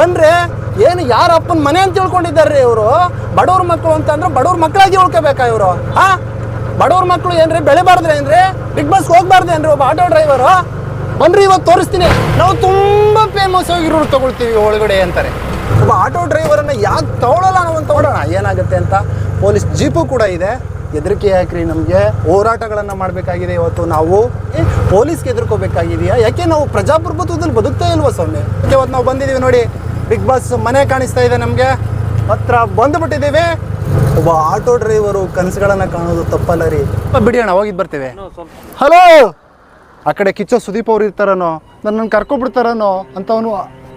ಬಂದ್ರೆ ಏನು ಯಾರ ಅಪ್ಪನ ಮನೆ ಅಂತ ತಿಳ್ಕೊಂಡಿದ್ದಾರೆ ಇವರು? ಬಡವ್ರ ಮಕ್ಕಳು ಅಂತಂದ್ರೆ ಬಡವ್ರ ಮಕ್ಕಳಾಗಿ ಉಳ್ಕೋಬೇಕಾ ಇವರು? ಹಾ? ಬಡವ್ರ ಮಕ್ಕಳು ಏನ್ರಿ? ಬೆಳೆಬಾರ್ದ್ರೆ ಏನ್ರಿ? ಬಿಗ್ ಬಸ್ ಹೋಗ್ಬಾರ್ದು ಏನ್ರಿ? ಒಬ್ಬ ಆಟೋ ಡ್ರೈವರು? ಬನ್ರಿ ಇವತ್ತು ತೋರಿಸ್ತೀನಿ. ನಾವು ತುಂಬಾ ಫೇಮಸ್ ಆಗಿರೋರು ತಗೊಳ್ತೀವಿ ಒಳಗಡೆ ಅಂತಾರೆ. ಒಬ್ಬ ಆಟೋ ಡ್ರೈವರನ್ನು ಯಾಕೆ ತಗೊಳ್ಳಲ್ಲ ನಾವು ನೋಡೋಣ. ಏನಾಗುತ್ತೆ ಅಂತ? ಪೊಲೀಸ್ ಜೀಪು ಕೂಡ ಇದೆ. ಹೆದರಿಕೆ ಯಾಕ್ರಿ ನಮಗೆ? ಹೋರಾಟಗಳನ್ನು ಮಾಡಬೇಕಾಗಿದೆ ಇವತ್ತು ನಾವು. ಪೊಲೀಸ್ಗೆ ಹೆದರ್ಕೋಬೇಕಾಗಿದೆಯಾ? ಯಾಕೆ ನಾವು ಪ್ರಜಾಪ್ರಭುತ್ವದಲ್ಲಿ ಬದುಕ್ತಾ ಇಲ್ವಾ ಸ್ವಾಮಿ? ಇವತ್ತು ನಾವು ಬಂದಿದ್ದೀವಿ ನೋಡಿ. ಬಿಗ್ ಬಾಸ್ ಮನೆ ಕಾಣಿಸ್ತಾ ಇದೆ ನಮಗೆ. ಹತ್ರ ಬಂದುಬಿಟ್ಟಿದ್ದೀವಿ. ಒಬ್ಬ ಆಟೋ ಡ್ರೈವರು ಕನಸುಗಳನ್ನು ಕಾಣೋದು ತಪ್ಪಲ್ಲ ರೀ. ಬಿಡಿ ಅಣ್ಣ ಹೋಗಿದ್ದು ಬರ್ತೇವೆ. ಹಲೋ ಆ ಕಡೆ ಕಿಚ್ಚ ಸುದೀಪ್ ಅವ್ರು ಇರ್ತಾರನೋ ನನ್ನನ್ನು ಕರ್ಕೊಬಿಡ್ತಾರನೋ ಅಂತ ಅವನು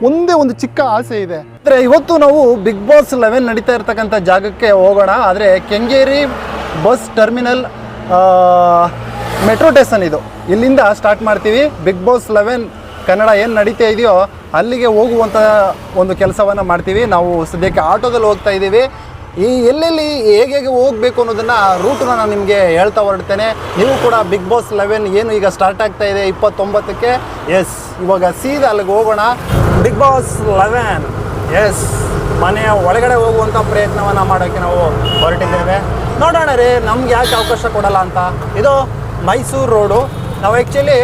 ಒಂದೇ ಒಂದು ಚಿಕ್ಕ ಆಸೆ ಇದೆ. ಅಂದರೆ ಇವತ್ತು ನಾವು ಬಿಗ್ ಬಾಸ್ ಲೆವೆನ್ ನಡೀತಾ ಇರ್ತಕ್ಕಂಥ ಜಾಗಕ್ಕೆ ಹೋಗೋಣ. ಆದರೆ Kengeri bus terminal metro station ಇದು. ಇಲ್ಲಿಂದ ಸ್ಟಾರ್ಟ್ ಮಾಡ್ತೀವಿ. ಬಿಗ್ ಬಾಸ್ ಲೆವೆನ್ ಕನ್ನಡ ಏನು ನಡೀತಾ ಇದೆಯೋ ಅಲ್ಲಿಗೆ ಹೋಗುವಂಥ ಒಂದು ಕೆಲಸವನ್ನು ಮಾಡ್ತೀವಿ. ನಾವು ಸದ್ಯಕ್ಕೆ ಆಟೋದಲ್ಲಿ ಹೋಗ್ತಾ ಇದ್ದೀವಿ. ಈ ಎಲ್ಲೆಲ್ಲಿ ಹೇಗೆ ಹೇಗೆ ಹೋಗಬೇಕು ಅನ್ನೋದನ್ನು ರೂಟನ್ನು ನಾನು ನಿಮಗೆ ಹೇಳ್ತಾ ಹೊರಡ್ತೇನೆ. ನೀವು ಕೂಡ ಬಿಗ್ ಬಾಸ್ ಲೆವೆನ್ ಏನು ಈಗ ಸ್ಟಾರ್ಟ್ ಆಗ್ತಾ ಇದೆ ಇಪ್ಪತ್ತೊಂಬತ್ತಕ್ಕೆ? ಎಸ್ ಇವಾಗ ಸೀದಾ ಅಲ್ಲಿಗೆ ಹೋಗೋಣ. ಬಿಗ್ ಬಾಸ್ ಲೆವೆನ್ ಎಸ್ ಮನೆಯ ಒಳಗಡೆ ಹೋಗುವಂಥ ಪ್ರಯತ್ನವನ್ನು ಮಾಡೋಕ್ಕೆ ನಾವು ಹೊರಟಿದ್ದೇವೆ. ನೋಡೋಣ ರೀ ನಮ್ಗೆ ಯಾಕೆ ಅವಕಾಶ ಕೊಡಲ್ಲ ಅಂತ? ಇದು ಮೈಸೂರು ರೋಡು ನಾವು ಆ್ಯಕ್ಚುಲಿ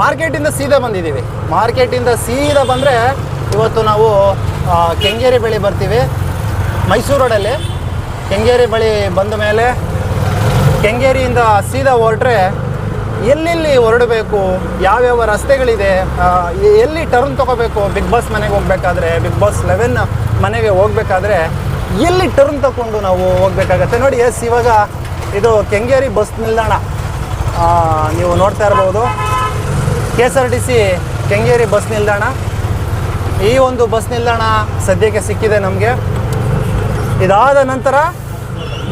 ಮಾರ್ಕೆಟಿಂದ ಸೀದಾ ಬಂದಿದ್ದೀವಿ. ಮಾರ್ಕೆಟಿಂದ ಸೀದಾ ಬಂದರೆ ಇವತ್ತು ನಾವು ಕೆಂಗೇರಿ ಬಳಿ ಬರ್ತೀವಿ. ಮೈಸೂರು ರೋಡಲ್ಲಿ. ಕೆಂಗೇರಿ ಬಳಿ ಬಂದ ಮೇಲೆ ಕೆಂಗೇರಿಯಿಂದ ಸೀದಾ ಹೊರಟ್ರೆ ಎಲ್ಲೆಲ್ಲಿ ಹೊರಡಬೇಕು, ಯಾವ್ಯಾವ ರಸ್ತೆಗಳಿದೆ ಎಲ್ಲಿ ಟರ್ನ್ ತೊಗೋಬೇಕು, ಬಿಗ್ ಬಾಸ್ ಮನೆಗೆ ಹೋಗ್ಬೇಕಾದ್ರೆ, ಬಿಗ್ ಬಾಸ್ ಲೆವೆನ್ ಮನೆಗೆ ಹೋಗ್ಬೇಕಾದ್ರೆ ಎಲ್ಲಿ ಟರ್ನ್ ತಗೊಂಡು ನಾವು ಹೋಗ್ಬೇಕಾಗತ್ತೆ. ನೋಡಿ, ಎಸ್, ಇವಾಗ ಇದು ಕೆಂಗೇರಿ ಬಸ್ ನಿಲ್ದಾಣ. ನೀವು ನೋಡ್ತಾ ಇರ್ಬೋದು. K S R T C Kengeri bus ನಿಲ್ದಾಣ. ಈ ಒಂದು ಬಸ್ ನಿಲ್ದಾಣ ಸದ್ಯಕ್ಕೆ ಸಿಕ್ಕಿದೆ ನಮಗೆ. ಇದಾದ ನಂತರ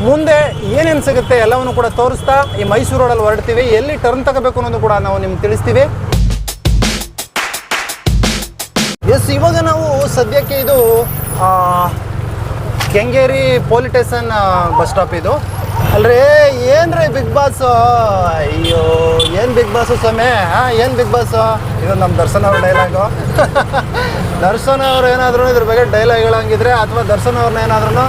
ಮುಂದೆ ಏನೇನು ಸಿಗುತ್ತೆ ಎಲ್ಲವನ್ನು ಕೂಡ ತೋರಿಸ್ತಾ ಈ ಮೈಸೂರು ರೋಡಲ್ಲಿ ಹೊರಡ್ತೀವಿ. ಎಲ್ಲಿ ಟರ್ನ್ ತಗೋಬೇಕು ಅನ್ನೋದು ಕೂಡ ನಾವು ನಿಮ್ಗೆ ತಿಳಿಸ್ತೀವಿ. ಎಸ್ ಇವಾಗ ನಾವು ಸದ್ಯಕ್ಕೆ ಇದು Kengeri police station bus stop ಇದು. ಅಲ್ರಿ, ಏನ್ರಿ ಬಿಗ್ ಬಾಸ್ ಅಯ್ಯೋ, ಏನು ಬಿಗ್ ಬಾಸು ಸ್ವಾಮಿ? ಹಾಂ, ಏನು ಬಿಗ್ ಬಾಸ್ ಇದು ನಮ್ಮ ದರ್ಶನ್ ಅವ್ರ ಡೈಲಾಗು ದರ್ಶನ್ ಅವ್ರು ಏನಾದ್ರು ಇದ್ರ ಬಗ್ಗೆ ಡೈಲಾಗ್ ಹೇಳಂಗಿದ್ರೆ ಅಥವಾ ದರ್ಶನ್ ಅವ್ರನ್ನ ಏನಾದ್ರೂ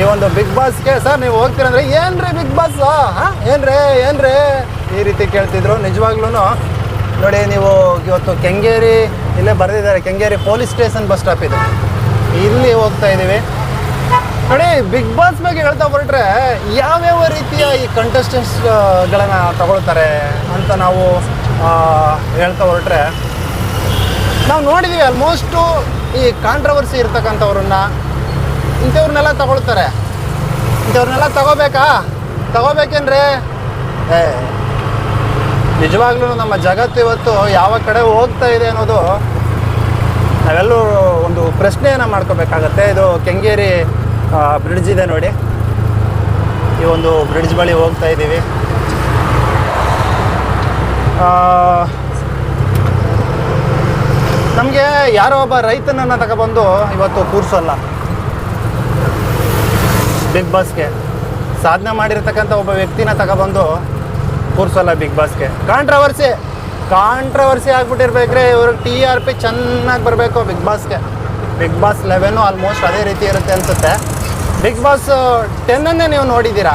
ಈ ಒಂದು ಬಿಗ್ ಬಾಸ್ಗೆ ಸರ್, ನೀವು ಹೋಗ್ತೀರಂದ್ರೆ ಏನ್ರಿ ಬಿಗ್ ಬಾಸ್ ಹಾಂ, ಏನ್ರಿ ಏನ್ರಿ? ಈ ರೀತಿ ಕೇಳ್ತಿದ್ರು. ನಿಜವಾಗ್ಲೂ ನೋಡಿ, ನೀವು ಇವತ್ತು ಕೆಂಗೇರಿ, ಇಲ್ಲೇ ಬರೆದಿದ್ದಾರೆ, Kengeri police station bus stop ಇದೆ. ಇಲ್ಲಿ ಹೋಗ್ತಾ ಇದ್ದೀವಿ ನೋಡಿ ಬಿಗ್ ಬಾಸ್ ಬಗ್ಗೆ ಹೇಳ್ತಾ ಹೊರಟ್ರೆ ಯಾವ್ಯಾವ ರೀತಿಯ ಈ ಕಂಟೆಸ್ಟೆಂಟ್ಸ್ಗಳನ್ನು ತಗೊಳ್ತಾರೆ ಅಂತ ನಾವು ಹೇಳ್ತಾ ಹೊರಟ್ರೆ ನಾವು ನೋಡಿದೀವಿ ಆಲ್ಮೋಸ್ಟು ಈ ಕಾಂಟ್ರವರ್ಸಿ ಇರ್ತಕ್ಕಂಥವ್ರನ್ನ. ಇಂಥವ್ರನ್ನೆಲ್ಲ ತಗೊಳ್ತಾರೆ. ಇಂಥವ್ರನ್ನೆಲ್ಲ ತಗೋಬೇಕಾ? ತಗೋಬೇಕೇನ್ರಿ ಏ, ನಿಜವಾಗ್ಲೂ ನಮ್ಮ ಜಗತ್ತು ಇವತ್ತು ಯಾವ ಕಡೆ ಹೋಗ್ತಾ ಇದೆ ಅನ್ನೋದು ನಾವೆಲ್ಲರೂ ಒಂದು ಪ್ರಶ್ನೆಯನ್ನು ಮಾಡ್ಕೋಬೇಕಾಗತ್ತೆ. ಇದು ಕೆಂಗೇರಿ ಬ್ರಿಡ್ಜ್ ಇದೆ ನೋಡಿ. ಈ ಒಂದು ಬ್ರಿಡ್ಜ್ ಬಳಿ ಹೋಗ್ತಾ ಇದ್ದೀವಿ. ನಮಗೆ ಯಾರೋ ಒಬ್ಬ ರೈತನನ್ನು ತಗೊಬಂದು ಇವತ್ತು ಕೂರಿಸೋಲ್ಲ. ಬಿಗ್ ಬಾಸ್ಗೆ ಸಾಧನೆ ಮಾಡಿರ್ತಕ್ಕಂಥ ಒಬ್ಬ ವ್ಯಕ್ತಿನ ತಗೊಬಂದು ಕೂರಿಸೋಲ್ಲ ಬಿಗ್ ಬಾಸ್ಗೆ ಕಾಂಟ್ರವರ್ಸಿ ಕಾಂಟ್ರವರ್ಸಿ ಆಗ್ಬಿಟ್ಟಿರ್ಬೇಕ್ರೆ ಇವ್ರಿಗೆ ಟಿ ಆರ್ ಪಿ ಚೆನ್ನಾಗಿ ಬರಬೇಕು ಬಿಗ್ ಬಾಸ್ಗೆ ಬಿಗ್ ಬಾಸ್ ಲೆವೆನು ಆಲ್ಮೋಸ್ಟ್ ಅದೇ ರೀತಿ ಇರುತ್ತೆ ಅನಿಸುತ್ತೆ. ಬಿಗ್ ಬಾಸ್ ಟೆನ್ನನ್ನೇ ನೀವು ನೋಡಿದ್ದೀರಾ?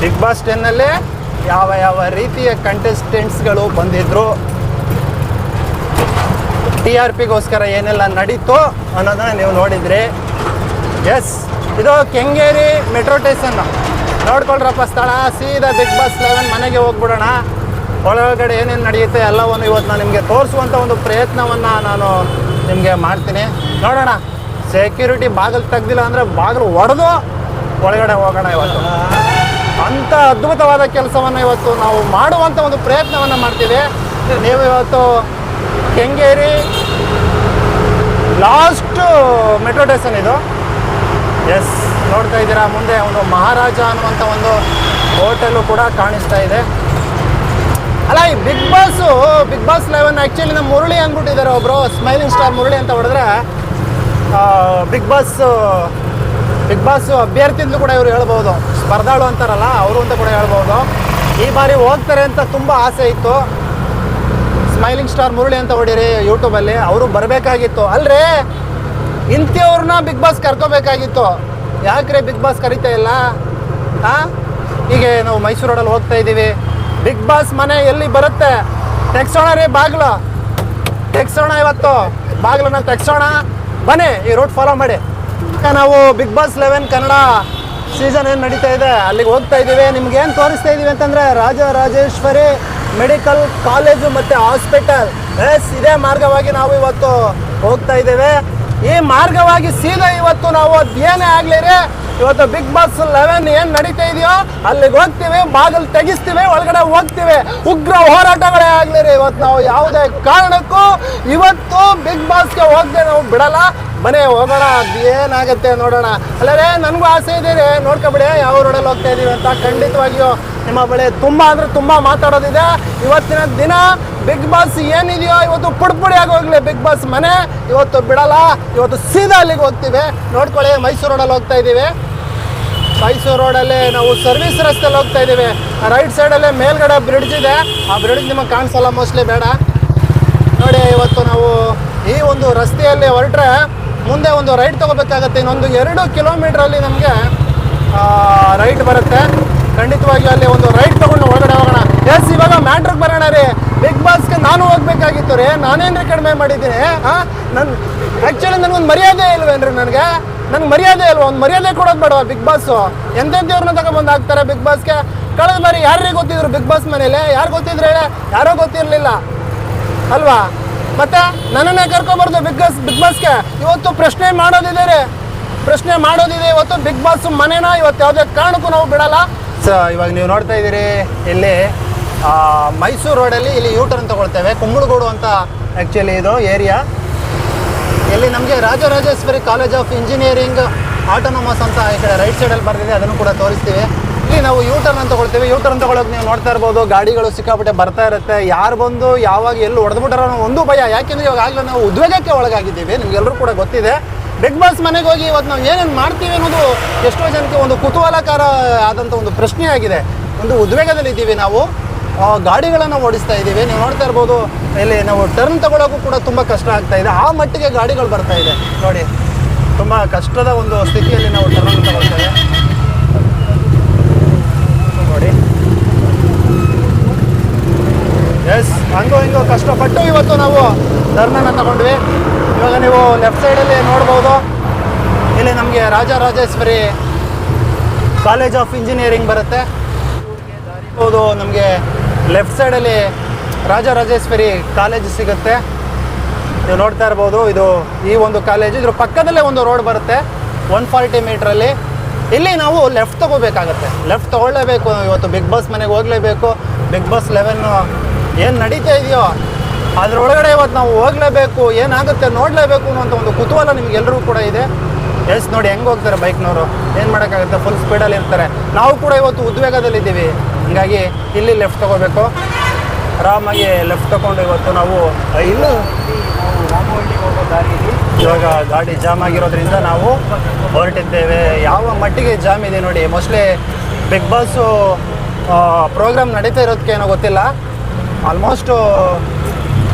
ಬಿಗ್ ಬಾಸ್ ಟೆನ್ನಲ್ಲೇ ಯಾವ ಯಾವ ರೀತಿಯ ಕಂಟೆಸ್ಟೆಂಟ್ಸ್ಗಳು ಬಂದಿದ್ರು? ಟಿ ಆರ್ ಪಿಗೋಸ್ಕರ ಏನೆಲ್ಲ ನಡೀತು ಅನ್ನೋದನ್ನ ನೀವು ನೋಡಿದ್ರಿ. ಎಸ್ ಇದು ಕೆಂಗೇರಿ ಮೆಟ್ರೋ ಸ್ಟೇಷನ್. ನೋಡ್ಕೊಳ್ರಪ್ಪ ಸ್ಥಳ, ಸೀದಾ ಬಿಗ್ ಬಾಸ್ ಲೆವೆನ್ ಮನೆಗೆ ಹೋಗ್ಬಿಡೋಣ. ಒಳಗಡೆ ಏನೇನು ನಡೆಯುತ್ತೆ ಎಲ್ಲವನ್ನು ಇವತ್ತು ನಾನು ನಿಮಗೆ ತೋರಿಸುವಂಥ ಒಂದು ಪ್ರಯತ್ನವನ್ನು ನಾನು ನಿಮಗೆ ಮಾಡ್ತೀನಿ. ನೋಡೋಣ. ಸೆಕ್ಯೂರಿಟಿ ಬಾಗಿಲು ತೆಗ್ದಿಲ್ಲ ಅಂದರೆ ಬಾಗಿಲು ಒಡೆದು ಒಳಗಡೆ ಹೋಗೋಣ ಇವತ್ತು. ಅಂಥ ಅದ್ಭುತವಾದ ಕೆಲಸವನ್ನು ಇವತ್ತು ನಾವು ಮಾಡುವಂಥ ಒಂದು ಪ್ರಯತ್ನವನ್ನು ಮಾಡ್ತೀವಿ. ನೀವು ಇವತ್ತು ಕೆಂಗೇರಿ ಲಾಸ್ಟ್ ಮೆಟ್ರೋ ಸ್ಟೇಷನ್ ಇದು. ಎಸ್ ನೋಡ್ತಾ ಇದ್ದೀರಾ, ಮುಂದೆ ಒಂದು ಮಹಾರಾಜ ಅನ್ನುವಂಥ ಒಂದು ಹೋಟೆಲು ಕೂಡ ಕಾಣಿಸ್ತಾ ಇದೆ. ಅಲ್ಲ, ಈ big boss, big boss eleven actually ನಮ್ಮ ಮುರಳಿ ಅಂದ್ಬಿಟ್ಟಿದ್ದಾರೆ ಒಬ್ಬರು ಸ್ಮೈಲಿಂಗ್ ಸ್ಟಾರ್ ಮುರಳಿ ಅಂತ ಹೊಡೆದ್ರೆ ಬಿಗ್ ಬಾಸ್ ಬಿಗ್ ಬಾಸ್ ಅಭ್ಯರ್ಥಿಂದಲೂ ಕೂಡ ಇವರು ಹೇಳ್ಬೋದು. ಸ್ಪರ್ಧಾಳು ಅಂತಾರಲ್ಲ, ಅವರು ಅಂತ ಕೂಡ ಹೇಳ್ಬೋದು. ಈ ಬಾರಿ ಹೋಗ್ತಾರೆ ಅಂತ ತುಂಬ ಆಸೆ ಇತ್ತು. ಸ್ಮೈಲಿಂಗ್ ಸ್ಟಾರ್ ಮುರಳಿ ಅಂತ ಹೊಡೀರಿ ಯೂಟ್ಯೂಬಲ್ಲಿ ಅವರು ಬರಬೇಕಾಗಿತ್ತು. ಅಲ್ಲರೇ ಇಂಥವ್ರನ್ನ ಬಿಗ್ ಬಾಸ್ ಕರ್ಕೋಬೇಕಾಗಿತ್ತು. ಯಾಕ್ರೆ ಬಿಗ್ ಬಾಸ್ ಕರಿತಾ ಇಲ್ಲ? ಹಾಂ ಹೀಗೆ ನಾವು ಮೈಸೂರು ರೋಡಲ್ಲಿ ಹೋಗ್ತಾ ಇದ್ದೀವಿ. ಬಿಗ್ ಬಾಸ್ ಮನೆ ಎಲ್ಲಿ ಬರುತ್ತೆ? ತೆಗ್ಸೋಣ ರೀ, ಬಾಗ್ಲು. ತೆಗ್ಸೋಣ ಇವತ್ತು. ಬಾಗ್ಲನ್ನ ತೆಗ್ಸೋಣ ಬನ್ನಿ, ಈ ರೋಡ್ ಫಾಲೋ ಮಾಡಿ. ನಾವು big boss eleven Kannada season ಏನು ನಡೀತಾ ಇದೆ, ಅಲ್ಲಿಗೆ ಹೋಗ್ತಾ ಇದ್ದೀವಿ. ನಿಮ್ಗೆ ಏನು ತೋರಿಸ್ತಾ ಇದ್ದೀವಿ ಅಂತಂದರೆ ರಾಜರಾಜೇಶ್ವರಿ ಮೆಡಿಕಲ್ ಕಾಲೇಜು ಮತ್ತು ಹಾಸ್ಪಿಟಲ್ ಎಸ್ ಇದೇ ಮಾರ್ಗವಾಗಿ ನಾವು ಇವತ್ತು ಹೋಗ್ತಾ ಇದ್ದೇವೆ. ಈ ಮಾರ್ಗವಾಗಿ ಸೀದಾ ಇವತ್ತು ನಾವು ಅದೇನೇ ಆಗಲಿ ಇವತ್ತು ಬಿಗ್ ಬಾಸ್ ಲೆವೆನ್ ಏನು ನಡೀತಾ ಇದೆಯೋ, ಅಲ್ಲಿಗೆ ಹೋಗ್ತೀವಿ, ಬಾಗಿಲು ತೆಗಿಸ್ತೀವಿ, ಒಳಗಡೆ ಹೋಗ್ತೀವಿ. ಉಗ್ರ ಹೋರಾಟಗಳೇ ಆಗಲಿ ರೀ ಇವತ್ತು ನಾವು ಯಾವುದೇ ಕಾರಣಕ್ಕೂ ಇವತ್ತು ಬಿಗ್ ಬಾಸ್ಗೆ ಹೋಗದೆ ನಾವು ಬಿಡಲ್ಲ. ಮನೆ ಹೋಗೋಣ, ಅದು ಏನಾಗುತ್ತೆ ನೋಡೋಣ. ಅಲ್ಲರೇ, ನನಗೂ ಆಸೆ ಇದೆ ರೀ. ನೋಡ್ಕೊಬಿಡಿ, ಯಾವ ರೋಡಲ್ಲಿ ಹೋಗ್ತಾ ಇದೀವಿ ಅಂತ ಖಂಡಿತವಾಗಿಯೂ ನಿಮ್ಮ ಬಳಿ ತುಂಬ ಅಂದರೆ ತುಂಬ ಮಾತಾಡೋದಿದೆ. ಇವತ್ತಿನ ದಿನ ಬಿಗ್ ಬಾಸ್ ಏನಿದೆಯೋ ಇವತ್ತು ಪುಡ್ಪುಡಿ ಹೋಗ್ಲಿ ಬಿಗ್ ಬಾಸ್ ಮನೆ. ಇವತ್ತು ಬಿಡಲ್ಲ, ಇವತ್ತು ಸೀದಾ ಅಲ್ಲಿಗೆ ಹೋಗ್ತೀವಿ. ನೋಡ್ಕೊಳ್ಳಿ, ಮೈಸೂರು ರೋಡಲ್ಲಿ ಹೋಗ್ತಾ ಇದ್ದೀವಿ. ಮೈಸೂರು ರೋಡಲ್ಲಿ ನಾವು ಸರ್ವಿಸ್ ರಸ್ತೆಯಲ್ಲಿ ಹೋಗ್ತಾ ಇದ್ದೀವಿ. ರೈಟ್ ಸೈಡಲ್ಲೇ ಮೇಲ್ಗಡೆ ಬ್ರಿಡ್ಜ್ ಇದೆ. ಆ ಬ್ರಿಡ್ಜ್ ನಿಮಗೆ ಕಾಣಿಸಲ್ಲ ಮೋಸ್ಟ್ಲಿ ಬೇಡ. ನೋಡಿ, ಇವತ್ತು ನಾವು ಈ ಒಂದು ರಸ್ತೆಯಲ್ಲಿ ಹೊರಟ್ರೆ ಮುಂದೆ ಒಂದು ರೈಟ್ ತೊಗೋಬೇಕಾಗತ್ತೆ. ಇನ್ನೊಂದು ಎರಡು ಕಿಲೋಮೀಟ್ರಲ್ಲಿ ನಮಗೆ ರೈಟ್ ಬರುತ್ತೆ. ಖಂಡಿತವಾಗಿಯೂ ಅಲ್ಲಿ ಒಂದು ರೈಟ್ ತಗೊಂಡು ಒಳಗಡೆ ಹೋಗೋಣ. ಎಸ್ ಇವಾಗ ಮ್ಯಾಟ್ರಿಗೆ ಬರೋಣ ರೀ. ಬಿಗ್ ಬಾಸ್ಗೆ ನಾನು ಹೋಗ್ಬೇಕಾಗಿತ್ತು ರೀ. ನಾನೇನ್ರಿ ಕಡಿಮೆ ಮಾಡಿದ್ದೀನಿ? ಹಾಂ ನನ್ನ ಆ್ಯಕ್ಚುಲಿ ನನಗೊಂದು ಮರ್ಯಾದೆ ಇಲ್ವೇನ್ರಿ ನನಗೆ? ನಂಗೆ ಮರ್ಯಾದೆ ಇಲ್ವಾ ಒಂದು ಮರ್ಯಾದೆ ಕೊಡೋದು ಬೇಡವಾ ಬಿಗ್ ಬಾಸು ಎಂತೆಂಥವ್ರನ್ನ ತಗೊಂಬಂದು ಹಾಕ್ತಾರೆ ಬಿಗ್ ಬಾಸ್ಗೆ ಕಳೆದ ಬಾರಿ ಯಾರಿಗೆ ಗೊತ್ತಿದ್ರು ಬಿಗ್ ಬಾಸ್ ಮನೇಲಿ? ಯಾರು ಗೊತ್ತಿದ್ರು ಹೇಳಿ? ಯಾರೋ ಗೊತ್ತಿರಲಿಲ್ಲ. ಅಲ್ವಾ? ಮತ್ತೆ ನನ್ನನ್ನೇ ಕರ್ಕೊಬಾರ್ದು ಬಿಗ್ ಬಾಸ್ ಬಿಗ್ ಬಾಸ್ಗೆ ಇವತ್ತು ಪ್ರಶ್ನೆ ಮಾಡೋದಿದೆ ರೀ. ಪ್ರಶ್ನೆ ಮಾಡೋದಿದೆ. ಇವತ್ತು ಬಿಗ್ ಬಾಸ್ ಮನೇನ? ಇವತ್ತು ಯಾವುದೇ ಕಾರಣಕ್ಕೂ ನಾವು ಬಿಡಲ್ಲ. ಸೊ ಇವಾಗ ನೀವು ನೋಡ್ತಾ ಇದ್ದೀರಿ ಇಲ್ಲಿ ಮೈಸೂರು ರೋಡಲ್ಲಿ ಇಲ್ಲಿ ಯೂ ಟರ್ನ್ ತಗೊಳ್ತೇವೆ, ಕುಂಬಳಗೋಡು ಅಂತ ಆ್ಯಕ್ಚುಲಿ ಇದು ಏರಿಯಾ ಇಲ್ಲಿ ನಮಗೆ Rajarajeshwari college of engineering autonomous ಅಂತ ಈ ಕಡೆ ರೈಟ್ ಸೈಡಲ್ಲಿ ಬರ್ತಿದೆ ಅದನ್ನು ಕೂಡ ತೋರಿಸ್ತೀವಿ. ಇಲ್ಲಿ ನಾವು ಯೂ ಟರ್ನ್ ಅಂತ ತೊಗೊಳ್ತೀವಿ. ಯೂ ಟರ್ನ್ ನೀವು ನೋಡ್ತಾ ಇರ್ಬೋದು, ಗಾಡಿಗಳು ಸಿಕ್ಕಾಪಟ್ಟೆ ಬರ್ತಾ ಇರುತ್ತೆ. ಯಾರು ಬಂದು, ಯಾವಾಗ ಎಲ್ಲಿ ಹೊಡೆದ್ಬಿಟ್ಟಾರೋ ಒಂದು ಭಯ. ಯಾಕೆಂದರೆ ಇವಾಗ ನಾವು ಉದ್ವೇಗಕ್ಕೆ ಒಳಗಾಗಿದ್ದೀವಿ ನಿಮಗೆಲ್ಲರೂ ಕೂಡ ಗೊತ್ತಿದೆ. ಬಿಗ್ ಬಾಸ್ ಮನೆಗೆ ಹೋಗಿ ಇವತ್ತು ನಾವು ಏನೇನು ಮಾಡ್ತೀವಿ ಅನ್ನೋದು ಎಷ್ಟೋ ಜನಕ್ಕೆ ಒಂದು ಕುತೂಹಲಕಾರ ಆದಂಥ ಒಂದು ಪ್ರಶ್ನೆಯಾಗಿದೆ ಒಂದು ಉದ್ವೇಗದಲ್ಲಿ ಇದ್ದೀವಿ ನಾವು. ಗಾಡಿಗಳನ್ನು ಓಡಿಸ್ತಾ ಇದ್ದೀವಿ. ನೀವು ನೋಡ್ತಾ ಇರ್ಬೋದು, ಇಲ್ಲಿ ನಾವು ಟರ್ನ್ ತಗೊಳ್ಳೋಕ್ಕೂ ಕೂಡ ತುಂಬ ಕಷ್ಟ ಆಗ್ತಾ ಇದೆ. ಆ ಮಟ್ಟಿಗೆ ಗಾಡಿಗಳು ಬರ್ತಾ ಇದೆ. ನೋಡಿ, ತುಂಬ ಕಷ್ಟದ ಒಂದು ಸ್ಥಿತಿಯಲ್ಲಿ ನಾವು ಟರ್ನ್ ತಗೊಳ್ತೇವೆ ನೋಡಿ. ಎಸ್ ಹಂಗೋ ಹಿಂಗೋ ಕಷ್ಟಪಟ್ಟು ಇವತ್ತು ನಾವು ಟರ್ನನ್ನು ತಗೊಂಡ್ವಿ. ಇವಾಗ ನೀವು ಲೆಫ್ಟ್ ಸೈಡಲ್ಲಿ ನೋಡ್ಬೋದು. ಇಲ್ಲಿ ನಮಗೆ ರಾಜರಾಜೇಶ್ವರಿ ಕಾಲೇಜ್ ಆಫ್ ಇಂಜಿನಿಯರಿಂಗ್ ಬರುತ್ತೆ. ಹೌದು ನಮಗೆ ಲೆಫ್ಟ್ ಸೈಡಲ್ಲಿ ರಾಜರಾಜೇಶ್ವರಿ ಕಾಲೇಜ್ ಸಿಗುತ್ತೆ. ನೀವು ನೋಡ್ತಾ ಇರ್ಬೋದು, ಇದು ಈ ಒಂದು ಕಾಲೇಜು ಇದ್ರ ಪಕ್ಕದಲ್ಲೇ ಒಂದು ರೋಡ್ ಬರುತ್ತೆ ಒನ್ ಫಾರ್ಟಿ ಮೀಟ್ರಲ್ಲಿ ಇಲ್ಲಿ ನಾವು ಲೆಫ್ಟ್ ತೊಗೋಬೇಕಾಗತ್ತೆ. ಲೆಫ್ಟ್ ತೊಗೊಳ್ಳೇಬೇಕು, ಇವತ್ತು ಬಿಗ್ ಬಾಸ್ ಮನೆಗೆ ಹೋಗಲೇಬೇಕು. ಬಿಗ್ ಬಾಸ್ ಲೆವೆನ್ನು ಏನು ನಡೀತಾ ಇದೆಯೋ? ಅದರೊಳಗಡೆ ಇವತ್ತು ನಾವು ಹೋಗಲೇಬೇಕು ಏನಾಗುತ್ತೆ ನೋಡಲೇಬೇಕು ಅನ್ನೋಂಥ ಒಂದು ಕುತೂಹಲ ನಿಮ್ಗೆಲ್ಲರಿಗೂ ಕೂಡ ಇದೆ. ಎಸ್ ನೋಡಿ ಹೆಂಗೆ ಹೋಗ್ತಾರೆ ಬೈಕ್ನವರು ಏನು ಮಾಡೋಕ್ಕಾಗುತ್ತೆ? ಫುಲ್ ಸ್ಪೀಡಲ್ಲಿ ಇರ್ತಾರೆ. ನಾವು ಕೂಡ ಇವತ್ತು ಉದ್ವೇಗದಲ್ಲಿದ್ದೀವಿ ಹೀಗಾಗಿ ಇಲ್ಲಿ ಲೆಫ್ಟ್ ತಗೋಬೇಕು. ಆರಾಮಾಗಿ ಲೆಫ್ಟ್ ತಗೊಂಡು ಇವತ್ತು ನಾವು ಇಲ್ಲೂ. ಇವಾಗ ಗಾಡಿ ಜಾಮ್ ಆಗಿರೋದ್ರಿಂದ ನಾವು ಹೊರಟಿದ್ದೇವೆ. ಯಾವ ಮಟ್ಟಿಗೆ ಜಾಮ್ ಇದೆ ನೋಡಿ ಮೋಸ್ಟ್ಲಿ ಬಿಗ್ ಬಾಸು ಪ್ರೋಗ್ರಾಮ್ ನಡೀತಾ ಇರೋದಕ್ಕೆ ಏನೋ ಗೊತ್ತಿಲ್ಲ. ಆಲ್ಮೋಸ್ಟು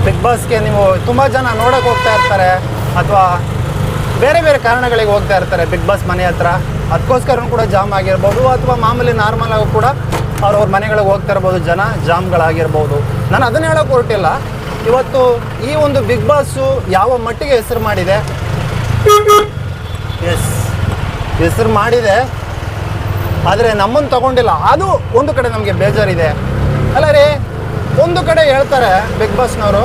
ಬಿಗ್ ಬಾಸ್ಗೆ ನೀವು ತುಂಬ ಜನ ನೋಡೋಕೆ ಹೋಗ್ತಾ ಇರ್ತಾರೆ ಅಥವಾ ಬೇರೆ ಬೇರೆ ಕಾರಣಗಳಿಗೆ ಹೋಗ್ತಾ ಇರ್ತಾರೆ ಬಿಗ್ ಬಾಸ್ ಮನೆ ಹತ್ರ. ಅದಕ್ಕೋಸ್ಕರ ಕೂಡ ಜಾಮ್ ಆಗಿರ್ಬೋದು ಅಥವಾ ಮಾಮೂಲಿ ನಾರ್ಮಲ್ ಆಗೂ ಕೂಡ ಅವ್ರವ್ರ ಮನೆಗಳಿಗೆ ಹೋಗ್ತಾ ಇರ್ಬೋದು ಜನ, ಜಾಮ್ಗಳಾಗಿರ್ಬೋದು. ನಾನು ಅದನ್ನ ಹೇಳೋಕೆ ಹೊರಟಿಲ್ಲ. ಇವತ್ತು ಈ ಒಂದು ಬಿಗ್ ಬಾಸು ಯಾವ ಮಟ್ಟಿಗೆ ಹೆಸರು ಮಾಡಿದೆ? ಎಸ್ ಹೆಸರು ಮಾಡಿದೆ. ಆದರೆ ನಮ್ಮನ್ನು ತಗೊಂಡಿಲ್ಲ. ಅದು ಒಂದು ಕಡೆ ನಮಗೆ ಬೇಜಾರಿದೆ. ಅಲ್ಲ ರೀ ಒಂದು ಕಡೆ ಹೇಳ್ತಾರೆ ಬಿಗ್ ಬಾಸ್ನವರು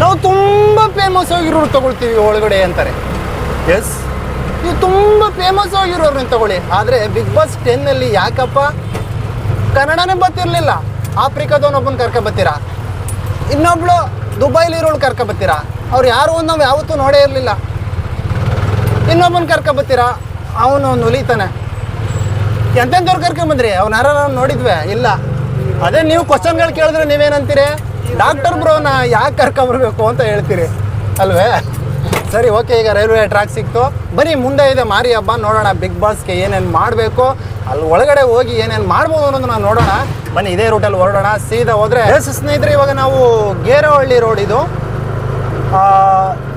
ನಾವು ತುಂಬ ಫೇಮಸ್ ಆಗಿರೋರು ತಗೊಳ್ತೀವಿ ಒಳಗಡೆ ಅಂತಾರೆ. ಎಸ್ ನೀವು ತುಂಬ ಫೇಮಸ್ ಆಗಿರೋರನ್ನ ತಗೊಳ್ಳಿ. ಆದರೆ ಬಿಗ್ ಬಾಸ್ ಟೆನ್ನಲ್ಲಿ ಯಾಕಪ್ಪ? ಕನ್ನಡನೇ ಬರ್ತಿರ್ಲಿಲ್ಲ. ಆಫ್ರಿಕಾದವನೊಬ್ಬನ ಕರ್ಕೊ ಬರ್ತೀರಾ? ಇನ್ನೊಬ್ಳು ದುಬೈಲಿ ಇರೋಳು ಕರ್ಕೊ ಬರ್ತೀರಾ? ಅವ್ರು ಯಾರು ಒಂದು ನಾವು ಯಾವತ್ತೂ ನೋಡೇ ಇರಲಿಲ್ಲ. ಇನ್ನೊಬ್ಬನ ಕರ್ಕೊ ಬರ್ತೀರಾ? ಅವನು ನುಲಿತಾನೆ. ಎಂತೆಂಥವ್ರು ಕರ್ಕೊಂಬಂದ್ರಿ ಅವ್ನು ಯಾರು ನೋಡಿದ್ವಿ? ಇಲ್ಲ. ಅದೇ ನೀವು ಕ್ವಶನ್ಗಳು ಕೇಳಿದ್ರೆ ನೀವೇನಂತೀರಿ? ಡಾಕ್ಟರ್ ಬ್ರೋನ ಯಾಕೆ ಕರ್ಕೊಂಬರ್ಬೇಕು ಅಂತ ಹೇಳ್ತೀರಿ. ಅಲ್ವೇ? ಸರಿ ಓಕೆ ಈಗ ರೈಲ್ವೆ ಟ್ರ್ಯಾಕ್ ಸಿಕ್ತು. ಬನ್ನಿ, ಮುಂದೆ ಇದೆ ಮಾರಿ ಹಬ್ಬ, ನೋಡೋಣ ಬಿಗ್ ಬಾಸ್ಗೆ ಏನೇನು ಮಾಡಬೇಕು. ಅಲ್ಲಿ ಒಳಗಡೆ ಹೋಗಿ ಏನೇನು ಮಾಡ್ಬೋದು ನಾವು ನೋಡೋಣ. ಬನ್ನಿ, ಇದೇ ರೂಟಲ್ಲಿ ಹೊರಡೋಣ. ಸೀದಾ ಹೋದರೆ ಸ್ನೇಹಿತರೆ ಇವಾಗ ನಾವು ಗೇರವಳ್ಳಿ ರೋಡ್ ಇದು.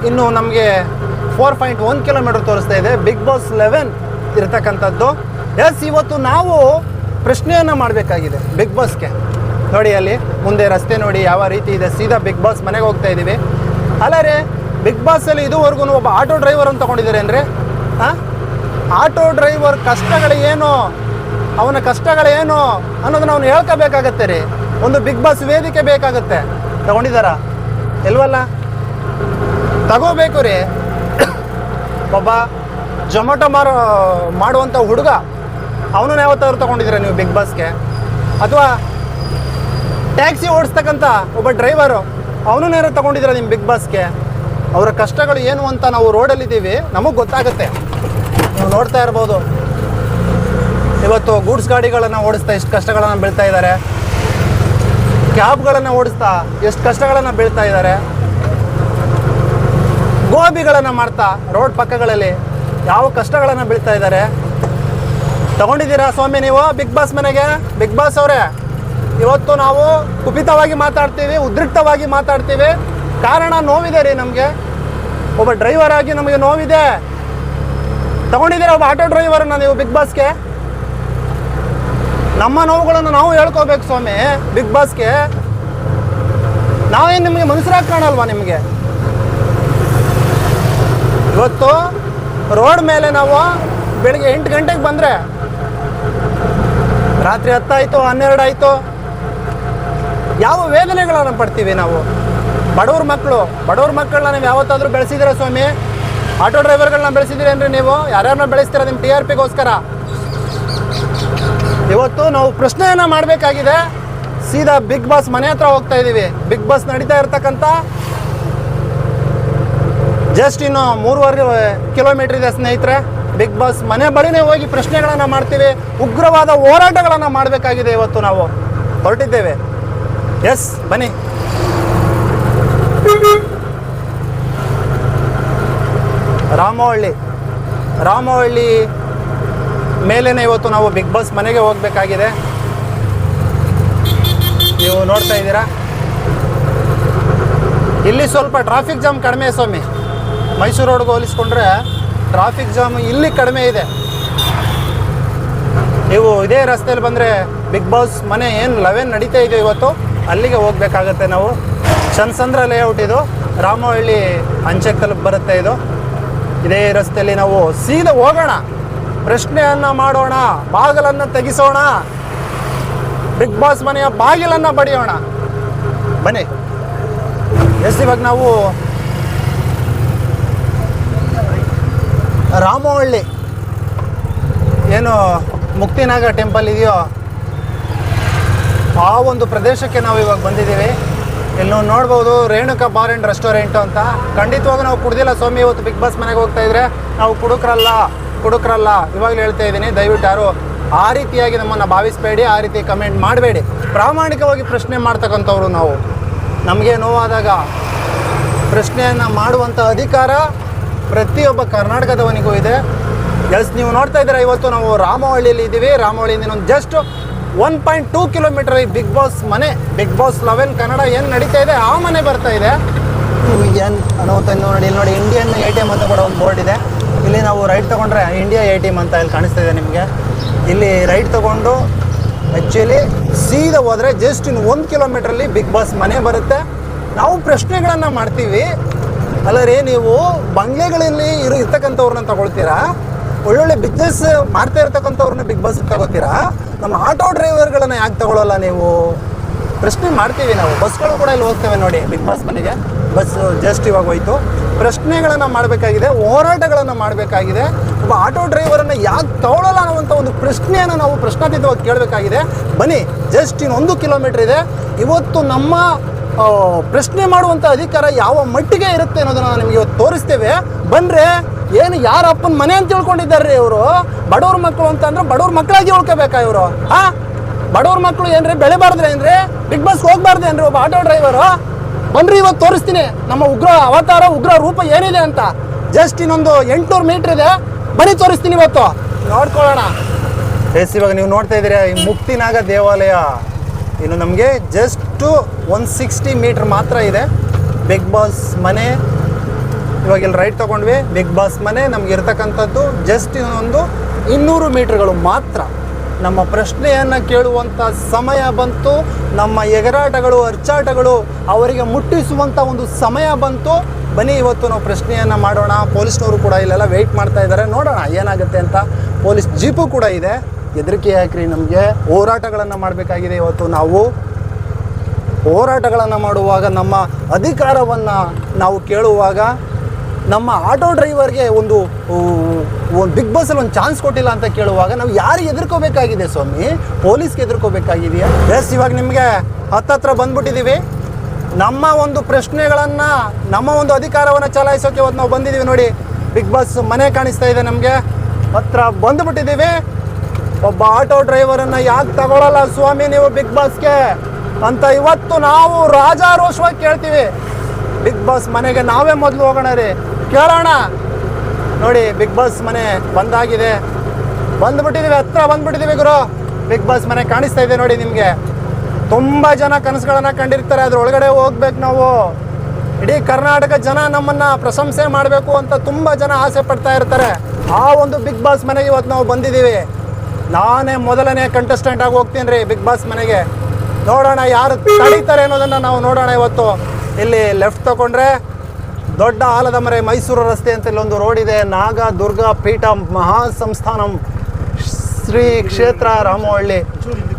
ಇನ್ನು ನಮಗೆ ಫೋರ್ ಪಾಯಿಂಟ್ ಒನ್ ಕಿಲೋಮೀಟರ್ ತೋರಿಸ್ತಾ ಇದೆ. ಬಿಗ್ ಬಾಸ್ ಲೆವೆನ್ ಇರ್ತಕ್ಕಂಥದ್ದು. ಎಸ್ ಇವತ್ತು ನಾವು ಪ್ರಶ್ನೆಯನ್ನು ಮಾಡಬೇಕಾಗಿದೆ ಬಿಗ್ ಬಾಸ್ಗೆ ನೋಡಿ ಅಲ್ಲಿ, ಮುಂದೆ ರಸ್ತೆ ನೋಡಿ, ಯಾವ ರೀತಿ ಇದೆ. ಸೀದಾ ಬಿಗ್ ಬಾಸ್ ಮನೆಗೆ ಹೋಗ್ತಾ ಇದ್ದೀವಿ. ಅಲ್ಲ ರೀ ಬಿಗ್ ಬಾಸಲ್ಲಿ ಇದುವರೆಗೂ ಒಬ್ಬ ಆಟೋ ಡ್ರೈವರ್ ಅಂತ ಅಂದರೆ ಹಾಂ ಆಟೋ ಡ್ರೈವರ್ ಕಷ್ಟಗಳು ಏನು? ಅವನ ಕಷ್ಟಗಳೇನು ಅನ್ನೋದನ್ನ ಅವನು ಹೇಳ್ಕೋಬೇಕಾಗತ್ತೆ ರೀ. ಒಂದು ಬಿಗ್ ಬಾಸ್ ವೇದಿಕೆ ಬೇಕಾಗುತ್ತೆ. ತಗೊಂಡಿದ್ದಾರಾ? ಇಲ್ವಲ್ಲ? ತಗೋಬೇಕು ರೀ. ಒಬ್ಬ ಜೊಮ್ಯಾಟೊ ಮಾರೋ ಮಾಡುವಂಥ ಹುಡುಗ ಅವನು ಯಾವತ್ತಾದ್ರು ತಗೊಂಡಿದ್ದೀರಾ ನೀವು ಬಿಗ್ ಬಾಸ್ಗೆ? ಅಥವಾ ಟ್ಯಾಕ್ಸಿ ಓಡಿಸ್ತಕ್ಕಂಥ ಒಬ್ಬ ಡ್ರೈವರು ಅವನು ನೇರ ತಗೊಂಡಿದ್ದೀರಾ ನಿಮ್ಮ ಬಿಗ್ ಬಾಸ್ಗೆ? ಅವರ ಕಷ್ಟಗಳು ಏನು ಅಂತ ನಾವು ರೋಡಲ್ಲಿದ್ದೀವಿ, ನಮಗೆ ಗೊತ್ತಾಗುತ್ತೆ. ನೀವು ನೋಡ್ತಾ ಇರ್ಬೋದು. ಇವತ್ತು ಗೂಡ್ಸ್ ಗಾಡಿಗಳನ್ನು ಓಡಿಸ್ತಾ ಎಷ್ಟು ಕಷ್ಟಗಳನ್ನು ಬೀಳ್ತಾ ಇದ್ದಾರೆ. ಕ್ಯಾಬ್ಗಳನ್ನು ಓಡಿಸ್ತಾ ಎಷ್ಟು ಕಷ್ಟಗಳನ್ನು ಬೀಳ್ತಾ ಇದ್ದಾರೆ. ಗೋಬಿಗಳನ್ನು ಮಾಡ್ತಾ ರೋಡ್ ಪಕ್ಕಗಳಲ್ಲಿ ಯಾವ ಕಷ್ಟಗಳನ್ನು ಬೀಳ್ತಾ ಇದ್ದಾರೆ. ತಗೊಂಡಿದ್ದೀರಾ ಸ್ವಾಮಿ ನೀವು? ಬಿಗ್ ಬಾಸ್ ಮನೆಗೆ? ಬಿಗ್ ಬಾಸ್ ಅವರೇ, ಇವತ್ತು ನಾವು ಕುಪಿತವಾಗಿ ಮಾತಾಡ್ತೀವಿ, ಉದ್ರಿಕ್ತವಾಗಿ ಮಾತಾಡ್ತೀವಿ. ಕಾರಣ ನೋವಿದೆ ರೀ ನಮಗೆ. ಒಬ್ಬ ಡ್ರೈವರ್ ಆಗಿ ನಮಗೆ ನೋವಿದೆ. ತಗೊಂಡಿದ್ದೀರಾ ಒಬ್ಬ ಆಟೋ ಡ್ರೈವರನ್ನ ನೀವು ಬಿಗ್ ಬಾಸ್ಗೆ ನಮ್ಮ ನೋವುಗಳನ್ನು ನಾವು ಹೇಳ್ಕೋಬೇಕು ಸ್ವಾಮಿ ಬಿಗ್ ಬಾಸ್ಗೆ ನಾವೇನು ನಿಮಗೆ ಮನುಷ್ಯರಾಗಿ ಕಾಣಲ್ವಾ ನಿಮಗೆ? ಇವತ್ತು ರೋಡ್ ಮೇಲೆ ನಾವು ಬೆಳಿಗ್ಗೆ ಎಂಟು ಗಂಟೆಗೆ ಬಂದರೆ ರಾತ್ರಿ ಹತ್ತಾಯಿತು ಹನ್ನೆರಡು ಆಯಿತು ಯಾವ ವೇದನೆಗಳನ್ನು ಪಡ್ತೀವಿ ನಾವು? ಬಡವ್ರ ಮಕ್ಕಳು ಬಡವ್ರ ಮಕ್ಕಳನ್ನ ನೀವು ಯಾವತ್ತಾದರೂ ಬೆಳೆಸಿದಿರ ಸ್ವಾಮಿ? ಆಟೋ ಡ್ರೈವರ್ಗಳನ್ನ ಬೆಳೆಸಿದಿರೇನ್ರಿ ನೀವು? ಯಾರ್ಯಾರನ್ನ ಬೆಳೆಸ್ತೀರಾ ನಿಮ್ಮ ಟಿ ಆರ್ ಪಿಗೋಸ್ಕರ? ಇವತ್ತು ನಾವು ಪ್ರಶ್ನೆಯನ್ನು ಮಾಡಬೇಕಾಗಿದೆ. ಸೀದಾ ಬಿಗ್ ಬಾಸ್ ಮನೆ ಹತ್ರ ಹೋಗ್ತಾ ಇದ್ದೀವಿ ಬಿಗ್ ಬಾಸ್ ನಡೀತಾ ಇರ್ತಕ್ಕಂಥ ಜಸ್ಟ್ ಇನ್ನು ಮೂರುವರೆ ಕಿಲೋಮೀಟರ್ ಇದೆ ಸ್ನೇಹಿತರೆ. ಬಿಗ್ ಬಾಸ್ ಮನೆ ಬಳಿನೇ ಹೋಗಿ ಪ್ರಶ್ನೆಗಳನ್ನು ಮಾಡ್ತೀವಿ, ಉಗ್ರವಾದ ಹೋರಾಟಗಳನ್ನು ಮಾಡಬೇಕಾಗಿದೆ ಇವತ್ತು ನಾವು. ಹೊರಟಿದ್ದೇವೆ. ಎಸ್ ಬನ್ನಿ. ರಾಮವಳ್ಳಿ ರಾಮವಳ್ಳಿ ಮೇಲೇನೆ ಇವತ್ತು ನಾವು ಬಿಗ್ ಬಾಸ್ ಮನೆಗೆ ಹೋಗಬೇಕಾಗಿದೆ. ನೀವು ನೋಡ್ತಾ ಇದ್ದೀರಾ? ಇಲ್ಲಿ ಸ್ವಲ್ಪ ಟ್ರಾಫಿಕ್ ಜಾಮ್ ಕಡಿಮೆ ಸ್ವಾಮಿ. ಮೈಸೂರು ರೋಡ್ಗೆ ಹೋಲಿಸ್ಕೊಂಡ್ರೆ ಟ್ರಾಫಿಕ್ ಜಾಮ್ ಇಲ್ಲಿ ಕಡಿಮೆ ಇದೆ. ನೀವು ಇದೇ ರಸ್ತೆಯಲ್ಲಿ ಬಂದರೆ ಬಿಗ್ ಬಾಸ್ ಮನೆ ಏನು ಲೆವೆನ್ ನಡೀತಾ ಇದೆ ಇವತ್ತು? ಅಲ್ಲಿಗೆ ಹೋಗ್ಬೇಕಾಗತ್ತೆ ನಾವು. ಚನ್ಸಂದ್ರ ಲೇಔಟ್ ಇದು. ರಾಮಹಳ್ಳಿ ಅಂಚೆ ಬರುತ್ತೆ ಇದು. ಇದೇ ರಸ್ತೆಯಲ್ಲಿ ನಾವು ಸೀದಾ ಹೋಗೋಣ. ಪ್ರಶ್ನೆಯನ್ನು ಮಾಡೋಣ, ಬಾಗಿಲನ್ನು ತೆಗಿಸೋಣ. ಬಿಗ್ ಬಾಸ್ ಮನೆಯ ಬಾಗಿಲನ್ನು ಬಡಿಯೋಣ. ಬನ್ನಿ. ಎಸ್ ಇವಾಗ ನಾವು ರಾಮವಳ್ಳಿ ಏನು ಮುಕ್ತಿನಾಗ ಟೆಂಪಲ್ ಇದೆಯೋ, ಆ ಒಂದು ಪ್ರದೇಶಕ್ಕೆ ನಾವು ಇವಾಗ ಬಂದಿದ್ದೀವಿ. ಇಲ್ಲಿ ನಾವು ನೋಡ್ಬೋದು ರೇಣುಕಾ ಬಾರ್ ಆ್ಯಂಡ್ ರೆಸ್ಟೋರೆಂಟು ಅಂತ. ಖಂಡಿತವಾಗಿ ನಾವು ಕುಡ್ದಿಲ್ಲ ಸ್ವಾಮಿ, ಇವತ್ತು ಬಿಗ್ ಬಾಸ್ ಮನೆಗೆ ಹೋಗ್ತಾ ಇದ್ರೆ ನಾವು ಕುಡುಕ್ರಲ್ಲ ಕುಡುಕ್ರಲ್ಲ. ಇವಾಗಲೇ ಹೇಳ್ತಾ ಇದ್ದೀನಿ, ದಯವಿಟ್ಟು ಯಾರು ಆ ರೀತಿಯಾಗಿ ನಮ್ಮನ್ನು ಭಾವಿಸಬೇಡಿ, ಆ ರೀತಿ ಕಮೆಂಟ್ ಮಾಡಬೇಡಿ. ಪ್ರಾಮಾಣಿಕವಾಗಿ ಪ್ರಶ್ನೆ ಮಾಡ್ತಕ್ಕಂಥವ್ರು ನಾವು. ನಮಗೆ ನೋವಾದಾಗ ಪ್ರಶ್ನೆಯನ್ನು ಮಾಡುವಂಥ ಅಧಿಕಾರ ಪ್ರತಿಯೊಬ್ಬ ಕರ್ನಾಟಕದವನಿಗೂ ಇದೆ. ಎಸ್ ನೀವು ನೋಡ್ತಾ ಇದ್ದೀರಾ, ಇವತ್ತು ನಾವು ರಾಮವಳ್ಳಿಯಲ್ಲಿ ಇದ್ದೀವಿ. ರಾಮವಳ್ಳಿಯಿಂದ ಒಂದು just one point two kilometre ಈ ಬಿಗ್ ಬಾಸ್ ಮನೆ ಬಿಗ್ ಬಾಸ್ ಲೆವೆನ್ ಕನ್ನಡ ಏನು ನಡೀತಾ ಇದೆ, ಆ ಮನೆ ಬರ್ತಾ ಇದೆ. ಏನು ಅನ್ನೋಂಥ ನೋಡಿ, ಇಲ್ಲಿ ನೋಡಿ ಇಂಡಿಯನ್ ಎ ಟಿ ಎಂ ಅಂತ ಕೂಡ ಒಂದು ಬೋರ್ಡ್ ಇದೆ. ಇಲ್ಲಿ ನಾವು ರೈಟ್ ತೊಗೊಂಡ್ರೆ ಇಂಡಿಯಾ ಎ ಟಿ ಎಂ ಅಂತ ಇಲ್ಲಿ ಕಾಣಿಸ್ತಾ ಇದೆ ನಿಮಗೆ. ಇಲ್ಲಿ ರೈಟ್ ತೊಗೊಂಡು ಆ್ಯಕ್ಚುಲಿ ಸೀದಾ ಹೋದರೆ ಜಸ್ಟ್ ಇನ್ನು ಒಂದು ಕಿಲೋಮೀಟ್ರಲ್ಲಿ ಬಿಗ್ ಬಾಸ್ ಮನೆ ಬರುತ್ತೆ. ನಾವು ಪ್ರಶ್ನೆಗಳನ್ನು ಮಾಡ್ತೀವಿ. ಅಲ್ಲ ರೀ ನೀವು ಬಂಗ್ಲೆಗಳಲ್ಲಿ ಇರೋ, ಇರ್ತಕ್ಕಂಥವ್ರನ್ನ ತಗೊಳ್ತೀರಾ? ಒಳ್ಳೊಳ್ಳೆ ಬಿಸ್ನೆಸ್ ಮಾಡ್ತಾ ಇರ್ತಕ್ಕಂಥವ್ರನ್ನ ಬಿಗ್ ಬಾಸ್ ತಗೋತೀರಾ ನಮ್ಮ ಆಟೋ ಡ್ರೈವರ್ಗಳನ್ನ ಯಾಕೆ ತಗೊಳ್ಳಲ್ಲ ನೀವು? ಪ್ರಶ್ನೆ ಮಾಡ್ತೀವಿ ನಾವು. ಬಸ್ಗಳು ಕೂಡ ಇಲ್ಲಿ ಹೋಗ್ತೇವೆ ನೋಡಿ ಬಿಗ್ ಬಾಸ್ ಮನೆಗೆ. ಬಸ್ ಜಸ್ಟ್ ಇವಾಗ ಹೋಯ್ತು. ಪ್ರಶ್ನೆಗಳನ್ನು ಮಾಡಬೇಕಾಗಿದೆ, ಹೋರಾಟಗಳನ್ನು ಮಾಡಬೇಕಾಗಿದೆ. ಒಬ್ಬ ಆಟೋ ಡ್ರೈವರನ್ನು ಯಾಕೆ ತಗೊಳ್ಳಲ್ಲ ಅನ್ನುವಂಥ ಒಂದು ಪ್ರಶ್ನೆಯನ್ನು ನಾವು ಪ್ರಶ್ನಾತೀತವಾಗಿ ಕೇಳಬೇಕಾಗಿದೆ. ಬನ್ನಿ ಜಸ್ಟ್ ಇನ್ನೊಂದು ಕಿಲೋಮೀಟರ್ ಇದೆ. ಇವತ್ತು ನಮ್ಮ ಪ್ರಶ್ನೆ ಮಾಡುವಂಥ ಅಧಿಕಾರ ಯಾವ ಮಟ್ಟಿಗೆ ಇರುತ್ತೆ ಅನ್ನೋದನ್ನ ನಾನು ನಿಮಗೆ ಇವತ್ತು ತೋರಿಸ್ತೇವೆ. ಬಂದರೆ ಏನು ಯಾರ ಅಪ್ಪನ ಮನೆ ಅಂತ ತಿಳ್ಕೊಂಡಿದ್ದಾರೆ ಇವರು? ಬಡವ್ರ ಮಕ್ಕಳು ಅಂತ ಅಂದ್ರೆ ಬಡವ್ರ ಮಕ್ಕಳಾಗಿ ಉಳ್ಕೋಬೇಕಾ ಇವರು? ಆ ಬಡವ್ರ ಮಕ್ಕಳು ಏನ್ರಿ? ಬೆಳೆಬಾರ್ದ್ರೆ ಏನ್ರಿ? ಬಿಗ್ ಬಾಸ್ ಹೋಗ್ಬಾರ್ದು ಏನ್ರಿ ಒಬ್ಬ ಆಟೋ ಡ್ರೈವರು? ಬನ್ರಿ ಇವತ್ತು ತೋರಿಸ್ತೀನಿ. ನಮ್ಮ ಉಗ್ರ ಅವತಾರ, ಉಗ್ರ ರೂಪ ಏನಿದೆ ಅಂತ. ಜಸ್ಟ್ ಇನ್ನೊಂದು ಎಂಟುನೂರು ಮೀಟ್ರ್ ಇದೆ. ಬನ್ನಿ ತೋರಿಸ್ತೀನಿ ಇವತ್ತು. ನೋಡ್ಕೊಳ್ಳೋಣ. ಎಸ್, ಇವಾಗ ನೀವು ನೋಡ್ತಾ ಇದ್ದೀರಾ ಈ ಮುಕ್ತಿನಾಗ ದೇವಾಲಯ. ಇನ್ನು ನಮಗೆ ಜಸ್ಟು ಒನ್ ಸಿಕ್ಸ್ಟಿ ಮೀಟ್ರ್ ಮಾತ್ರ ಇದೆ. ಬಿಗ್ ಬಾಸ್ ಮನೆ, ಇವಾಗ ಇಲ್ಲಿ ರೈಟ್ ತೊಗೊಂಡ್ವಿ. ಬಿಗ್ ಬಾಸ್ ಮನೆ ನಮ್ಗೆ ಇರ್ತಕ್ಕಂಥದ್ದು ಜಸ್ಟ್ ಇನ್ನೊಂದು ಇನ್ನೂರು ಮೀಟ್ರ್ಗಳು ಮಾತ್ರ. ನಮ್ಮ ಪ್ರಶ್ನೆಯನ್ನು ಕೇಳುವಂಥ ಸಮಯ ಬಂತು. ನಮ್ಮ ಎಗರಾಟಗಳು, ಅರ್ಚಾಟಗಳು ಅವರಿಗೆ ಮುಟ್ಟಿಸುವಂಥ ಒಂದು ಸಮಯ ಬಂತು. ಬನ್ನಿ, ಇವತ್ತು ನಾವು ಪ್ರಶ್ನೆಯನ್ನು ಮಾಡೋಣ. ಪೊಲೀಸ್ನವರು ಕೂಡ ಇಲ್ಲೆಲ್ಲ ವೆಯ್ಟ್ ಮಾಡ್ತಾ ಇದ್ದಾರೆ. ನೋಡೋಣ ಏನಾಗುತ್ತೆ ಅಂತ. ಪೊಲೀಸ್ ಜೀಪು ಕೂಡ ಇದೆ. ಹೆದರಿಕೆ ಹಾಕ್ರಿ ನಮಗೆ? ಹೋರಾಟಗಳನ್ನು ಮಾಡಬೇಕಾಗಿದೆ ಇವತ್ತು ನಾವು. ಹೋರಾಟಗಳನ್ನು ಮಾಡುವಾಗ ನಮ್ಮ ಅಧಿಕಾರವನ್ನು ನಾವು ಕೇಳುವಾಗ ನಮ್ಮ ಆಟೋ ಡ್ರೈವರ್ಗೆ ಒಂದು ಒಂದು ಬಿಗ್ ಬಸ್ಸಲ್ಲಿ ಒಂದು ಚಾನ್ಸ್ ಕೊಟ್ಟಿಲ್ಲ ಅಂತ ಕೇಳುವಾಗ ನಾವು ಯಾರಿಗೆ ಎದುರ್ಕೋಬೇಕಾಗಿದೆ ಸ್ವಾಮಿ? ಪೊಲೀಸ್ಗೆ ಎದುರ್ಕೋಬೇಕಾಗಿದೆಯಾ? ಎಸ್, ಇವಾಗ ನಿಮಗೆ ಹತ್ತತ್ರ ಬಂದ್ಬಿಟ್ಟಿದ್ದೀವಿ ನಮ್ಮ ಒಂದು ಪ್ರಶ್ನೆಗಳನ್ನು, ನಮ್ಮ ಒಂದು ಅಧಿಕಾರವನ್ನು ಚಲಾಯಿಸೋಕೆ ಇವತ್ತು ನಾವು ಬಂದಿದ್ದೀವಿ ನೋಡಿ. ಬಿಗ್ ಬಾಸ್ ಮನೆ ಕಾಣಿಸ್ತಾ ಇದೆ ನಮಗೆ. ಹತ್ರ ಬಂದುಬಿಟ್ಟಿದ್ದೀವಿ ಒಬ್ಬ ಆಟೋ ಡ್ರೈವರನ್ನು ಯಾಕೆ ತಗೊಳ್ಳಲ್ಲ ಸ್ವಾಮಿ ನೀವು ಬಿಗ್ ಬಾಸ್ಗೆ? ಅಂತ ಇವತ್ತು ನಾವು ರಾಜಾರೋಷವಾಗಿ ಕೇಳ್ತೀವಿ. ಬಿಗ್ ಬಾಸ್ ಮನೆಗೆ ನಾವೇ ಮೊದಲು ಹೋಗೋಣ ರೀ. ಕೇಳೋಣ. ನೋಡಿ ಬಿಗ್ ಬಾಸ್ ಮನೆ ಬಂದಾಗಿದೆ. ಬಂದ್ಬಿಟ್ಟಿದ್ದೀವಿ ಹತ್ರ ಬಂದ್ಬಿಟ್ಟಿದ್ದೀವಿ ಗುರು. ಬಿಗ್ ಬಾಸ್ ಮನೆ ಕಾಣಿಸ್ತಾ ಇದೆ ನೋಡಿ ನಿಮಗೆ. ತುಂಬ ಜನ ಕನಸುಗಳನ್ನು ಕಂಡಿರ್ತಾರೆ, ಅದ್ರ ಒಳಗಡೆ ಹೋಗ್ಬೇಕು ನಾವು. ಇಡೀ ಕರ್ನಾಟಕ ಜನ ನಮ್ಮನ್ನ ಪ್ರಶಂಸೆ ಮಾಡಬೇಕು ಅಂತ ತುಂಬ ಜನ ಆಸೆ ಪಡ್ತಾ ಇರ್ತಾರೆ. ಆ ಒಂದು ಬಿಗ್ ಬಾಸ್ ಮನೆಗೆ ಇವತ್ತು ನಾವು ಬಂದಿದ್ದೀವಿ ನಾನೇ ಮೊದಲನೇ ಕಂಟೆಸ್ಟೆಂಟ್ ಆಗಿ ಹೋಗ್ತೀನಿ ರೀ ಬಿಗ್ ಬಾಸ್ ಮನೆಗೆ. ನೋಡೋಣ ಯಾರು ತಡೀತಾರೆ ಅನ್ನೋದನ್ನು ನಾವು ನೋಡೋಣ ಇವತ್ತು. ಇಲ್ಲಿ ಲೆಫ್ಟ್ ತಗೊಂಡ್ರೆ ದೊಡ್ಡ ಆಲದ ಮರೆ ಮೈಸೂರು ರಸ್ತೆ ಅಂತ ಇಲ್ಲೊಂದು ರೋಡ್ ಇದೆ. ನಾಗ ದುರ್ಗಾ ಪೀಠ ಮಹಾ ಸಂಸ್ಥಾನಂ ಶ್ರೀ ಕ್ಷೇತ್ರ ರಾಮವಳ್ಳಿ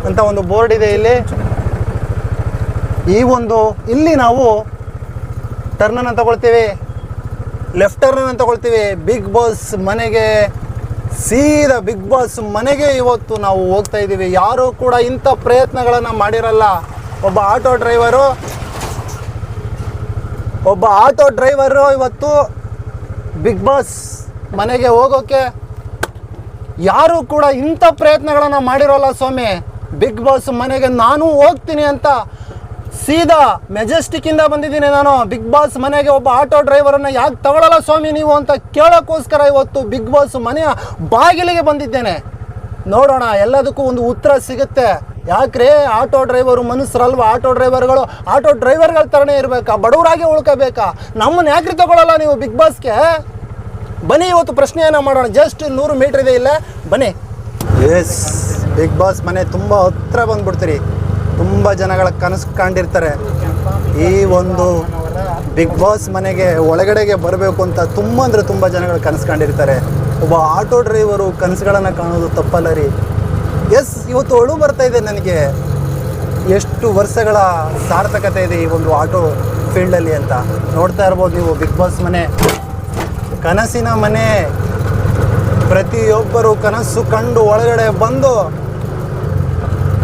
ಅಂತ ಒಂದು ಬೋರ್ಡ್ ಇದೆ ಇಲ್ಲಿ. ಈ ಒಂದು ಇಲ್ಲಿ ನಾವು ಟರ್ನನ್ನು ತಗೊಳ್ತೀವಿ. ಲೆಫ್ಟ್ ಟರ್ನನ್ನು ತಗೊಳ್ತೀವಿ. ಬಿಗ್ ಬಾಸ್ ಮನೆಗೆ ಸೀದಾ ಬಿಗ್ ಬಾಸ್ ಮನೆಗೆ ಇವತ್ತು ನಾವು ಹೋಗ್ತಾ ಇದ್ದೀವಿ. ಯಾರೂ ಕೂಡ ಇಂಥ ಪ್ರಯತ್ನಗಳನ್ನು ಮಾಡಿರಲ್ಲ. ಒಬ್ಬ ಆಟೋ ಡ್ರೈವರು, ಒಬ್ಬ ಆಟೋ ಡ್ರೈವರು ಇವತ್ತು ಬಿಗ್ ಬಾಸ್ ಮನೆಗೆ ಹೋಗೋಕ್ಕೆ ಯಾರು ಕೂಡ ಇಂಥ ಪ್ರಯತ್ನಗಳನ್ನು ಮಾಡಿರೋಲ್ಲ ಸ್ವಾಮಿ. ಬಿಗ್ ಬಾಸ್ ಮನೆಗೆ ನಾನು ಹೋಗ್ತೀನಿ ಅಂತ ಸೀದಾ ಮೆಜೆಸ್ಟಿಕ್ಕಿಂದ ಬಂದಿದ್ದೀನಿ ನಾನು. ಬಿಗ್ ಬಾಸ್ ಮನೆಗೆ ಒಬ್ಬ ಆಟೋ ಡ್ರೈವರನ್ನು ಯಾಕೆ ತಗೊಳ್ಳಲ್ಲ ಸ್ವಾಮಿ ನೀವು ಅಂತ ಕೇಳೋಕ್ಕೋಸ್ಕರ ಇವತ್ತು ಬಿಗ್ ಬಾಸ್ ಮನೆಯ ಬಾಗಿಲಿಗೆ ಬಂದಿದ್ದೇನೆ. ನೋಡೋಣ, ಎಲ್ಲದಕ್ಕೂ ಒಂದು ಉತ್ತರ ಸಿಗುತ್ತೆ. ಯಾಕ್ರೆ ಆಟೋ ಡ್ರೈವರು ಮನುಷ್ಯರಲ್ವ? ಆಟೋ ಡ್ರೈವರ್ಗಳು ಆಟೋ ಡ್ರೈವರ್ಗಳ ಥರನೇ ಇರಬೇಕಾ? ಬಡವರಾಗೆ ಉಳ್ಕೋಬೇಕಾ? ನಮ್ಮನ್ನ ಯಾಕ್ರಿ ತಗೊಳ್ಳಲ್ಲ ನೀವು ಬಿಗ್ ಬಾಸ್ಗೆ ಬನ್ನಿ, ಇವತ್ತು ಪ್ರಶ್ನೆಯನ್ನು ಮಾಡೋಣ. ಜಸ್ಟ್ ನೂರು ಮೀಟ್ರ್ ಇದೆ ಇಲ್ಲ. ಬನ್ನಿ. ಎಸ್ ಬಿಗ್ ಬಾಸ್ ಮನೆ ತುಂಬ ಹತ್ರ ಬಂದ್ಬಿಡ್ತೀರಿ. ತುಂಬ ಜನಗಳ ಕನಸು ಕಂಡಿರ್ತಾರೆ. ಈ ಒಂದು ಬಿಗ್ ಬಾಸ್ ಮನೆಗೆ ಒಳಗಡೆಗೆ ಬರಬೇಕು ಅಂತ ತುಂಬ ಅಂದರೆ ತುಂಬ ಜನಗಳು ಕನಸು ಕಂಡಿರ್ತಾರೆ. ಒಬ್ಬ ಆಟೋ ಡ್ರೈವರು ಕನಸುಗಳನ್ನು ಕಾಣೋದು ತಪ್ಪಲ್ಲ ರೀ. ಎಸ್ ಇವತ್ತು ಅಳು ಬರ್ತಾ ಇದೆ ನನಗೆ. ಎಷ್ಟು ವರ್ಷಗಳ ಸಾರ್ಥಕತೆ ಇದೆ ಈ ಒಂದು ಆಟೋ ಫೀಲ್ಡಲ್ಲಿ ಅಂತ. ನೋಡ್ತಾ ಇರ್ಬೋದು ನೀವು ಬಿಗ್ ಬಾಸ್ ಮನೆ. ಕನಸಿನ ಮನೆ. ಪ್ರತಿಯೊಬ್ಬರು ಕನಸು ಕಂಡು ಒಳಗಡೆ ಬಂದು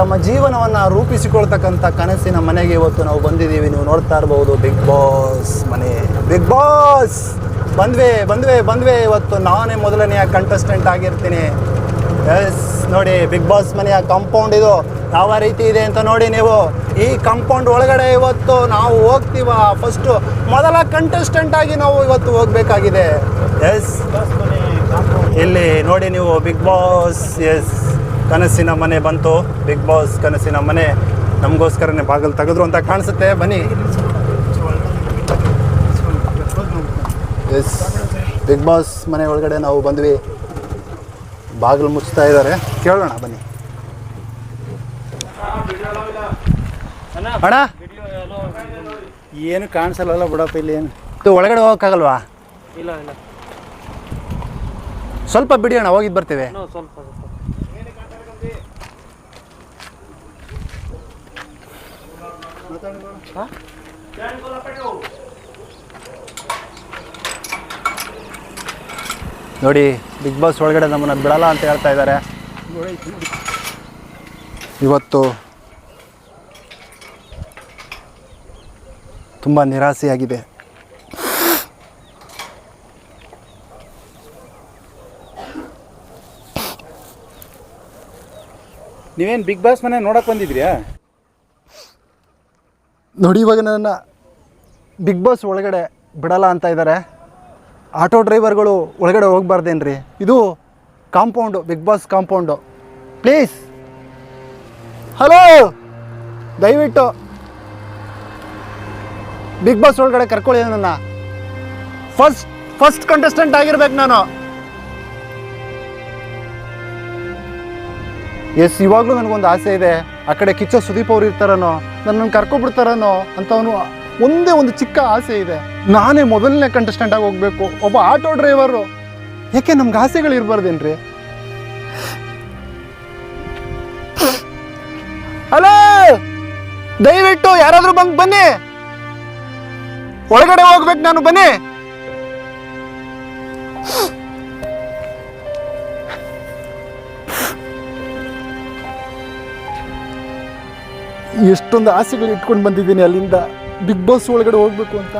ತಮ್ಮ ಜೀವನವನ್ನು ರೂಪಿಸಿಕೊಳ್ತಕ್ಕಂಥ ಕನಸಿನ ಮನೆಗೆ ಇವತ್ತು ನಾವು ಬಂದಿದ್ದೀವಿ. ನೀವು ನೋಡ್ತಾ ಇರ್ಬೋದು, ಬಿಗ್ ಬಾಸ್ ಮನೆ. Big boss! ಬಂದ್ವೆ ಬಂದ್ವೆ ಬಂದ್ವೆ ಇವತ್ತು. ನಾನೇ ಮೊದಲನೆಯ ಕಂಟೆಸ್ಟೆಂಟ್ ಆಗಿರ್ತೀನಿ. ಎಸ್ ನೋಡಿ, ಬಿಗ್ ಬಾಸ್ ಮನೆಯ ಕಾಂಪೌಂಡ್ ಇದು. ಯಾವ ರೀತಿ ಇದೆ ಅಂತ ನೋಡಿ ನೀವು. ಈ ಕಾಂಪೌಂಡ್ ಒಳಗಡೆ ಇವತ್ತು ನಾವು ಹೋಗ್ತೀವ. ಫಸ್ಟು ಮೊದಲ ಕಂಟೆಸ್ಟೆಂಟ್ ಆಗಿ ನಾವು ಇವತ್ತು ಹೋಗಬೇಕಾಗಿದೆ. ಎಸ್ ಇಲ್ಲಿ ನೋಡಿ ನೀವು, ಬಿಗ್ ಬಾಸ್. ಎಸ್ ಕನಸಿನ ಮನೆ ಬಂತು. ಬಿಗ್ ಬಾಸ್ ಕನಸಿನ ಮನೆ ನಮಗೋಸ್ಕರನೇ ಬಾಗಿಲು ತೆಗೆದ್ರು ಅಂತ ಕಾಣಿಸುತ್ತೆ. ಬನ್ನಿ. ಎಸ್ ಬಿಗ್ ಬಾಸ್ ಮನೆ ಒಳಗಡೆ ನಾವು ಬಂದ್ವಿ. ಬಾಗಿಲು ಮುಚ್ತಾ ಇದ್ದಾರೆ. ಕೇಳೋಣ ಬನ್ನಿ. ಅಣ್ಣ? ಏನು ಕಾಣಿಸಲ್ಲ ಬಿಡಪ್ಪ ಇಲ್ಲಿ ಏನು? ಇದು ಒಳಗಡೆ ಹೋಗೋಕ್ಕಾಗಲ್ವಾ? ಇಲ್ಲ ಇಲ್ಲ. ಸ್ವಲ್ಪ ಬಿಡಿ ಅಣ್ಣ ಹೋಗಿದ್ದು ಬರ್ತೇವೆ. ಸ್ವಲ್ಪ. ನೋಡಿ ಬಿಗ್ ಬಾಸ್ ಒಳಗಡೆ ನಮ್ಮನ್ನು ಬಿಡಲ್ಲ ಅಂತ ಹೇಳ್ತಾ ಇದ್ದಾರೆ. ಇವತ್ತು ತುಂಬ ನಿರಾಸೆಯಾಗಿದೆ. ನೀವೇನು ಬಿಗ್ ಬಾಸ್ ಮನೆ ನೋಡಕ್ಕೆ ಬಂದಿದ್ರ್ಯಾ? ನೋಡಿ, ಇವಾಗ ನನ್ನ ಬಿಗ್ ಬಾಸ್ ಒಳಗಡೆ ಬಿಡಲ್ಲ ಅಂತ ಇದ್ದಾರೆ ಆಟೋ ಡ್ರೈವರ್ಗಳು ಒಳಗಡೆ ಹೋಗ್ಬಾರ್ದೇನ್ರಿ? ಇದು compound big boss compound please hello ದಯವಿಟ್ಟು ಬಿಗ್ ಬಾಸ್ ಒಳಗಡೆ ಕರ್ಕೊಳ್ಳಿ ನನ್ನ. ಫಸ್ಟ್ ಫಸ್ಟ್ ಕಂಟೆಸ್ಟೆಂಟ್ ಆಗಿರ್ಬೇಕು ನಾನು. ಎಸ್ ಇವಾಗಲೂ ನನಗೊಂದು ಆಸೆ ಇದೆ. ಆ ಕಡೆ ಕಿಚ್ಚ ಸುದೀಪ್ ಅವ್ರು ಇರ್ತಾರನೋ, ನನ್ನನ್ನು ಕರ್ಕೊಬಿಡ್ತಾರನೋ ಅಂತ ಅವನು ಒಂದೇ ಒಂದು ಚಿಕ್ಕ ಆಸೆ ಇದೆ. ನಾನೇ ಮೊದಲನೇ ಕಂಟೆಸ್ಟೆಂಟ್ ಆಗಿ ಹೋಗ್ಬೇಕು. ಒಬ್ಬ ಆಟೋ ಡ್ರೈವರು ಯಾಕೆ ನಮ್ಗೆ ಆಸೆಗಳು ಇರಬಾರ್ದೇನ್ರಿ? ಹಲೋ? ದಯವಿಟ್ಟು ಯಾರಾದ್ರೂ ಬಂದು ಬನ್ನಿ. ಒಳಗಡೆ ಹೋಗ್ಬೇಕು ನಾನು, ಬನ್ನಿ. ಎಷ್ಟೊಂದು ಆಸೆಗಳು ಇಟ್ಕೊಂಡು ಬಂದಿದ್ದೀನಿ ಅಲ್ಲಿಂದ. ಬಿಗ್ ಬಾಸ್ ಒಳಗಡೆ ಹೋಗ್ಬೇಕು ಅಂತ.